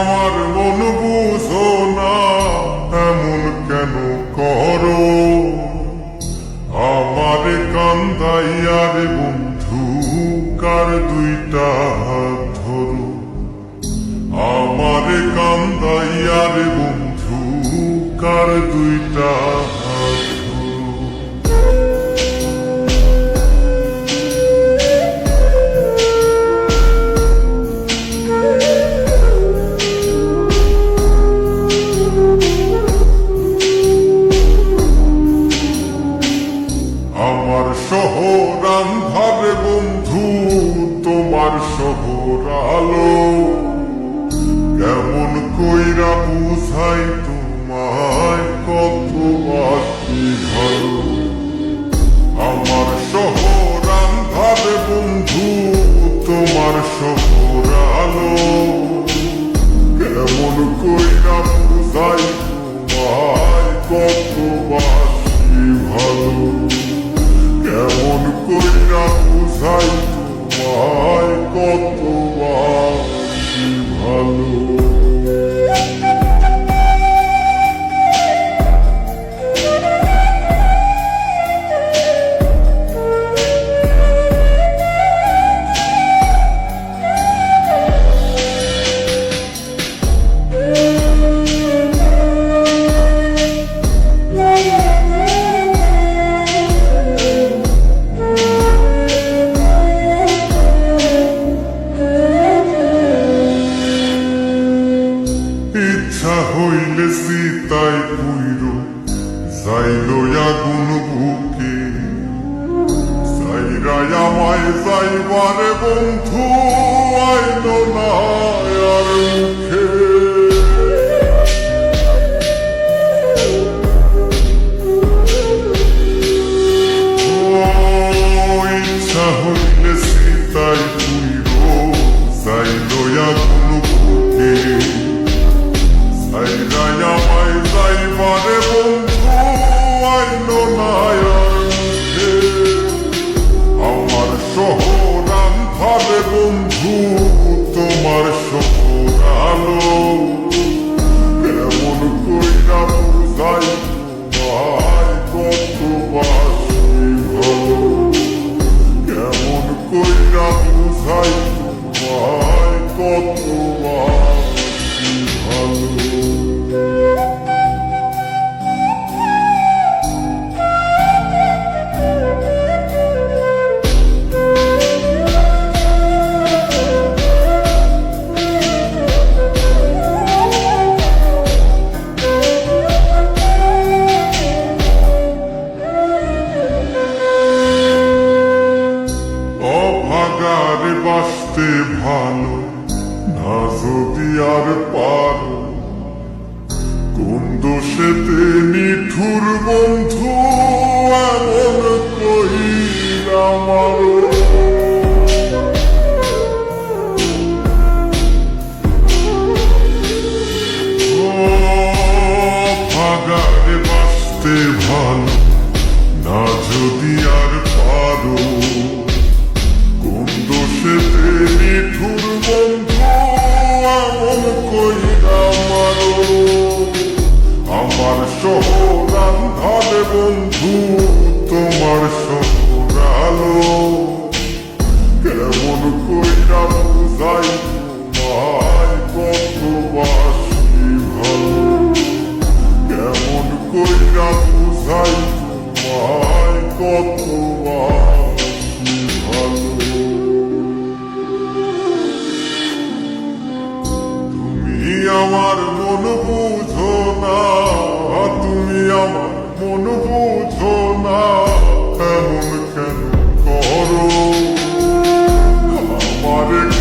আমার মন বুঝো না, এমন কেন করো? আমার কান্দাইয়ার বন্ধু, কার দুইটা হাত ধরো? আমার কান্দাইয়ার বন্ধু, কার দুইটা কেমন কইরা বুঝাই তোমায় কত বাকি ভালো হইলে সীতাই পুইর যাইল আগুন বুকে যাইরাই আমায় যাইবারে বন্ধু আইল না ভালো, না যদি আর পারো। কোন দোষেতে নিঠুর বন্ধু, এমন কইরা মারো ভালো, না যদি আর পারো। দোষেতে নিঠুর তুমি আমার মন বুঝো না। এমন কেন করো? আমার বন্ধু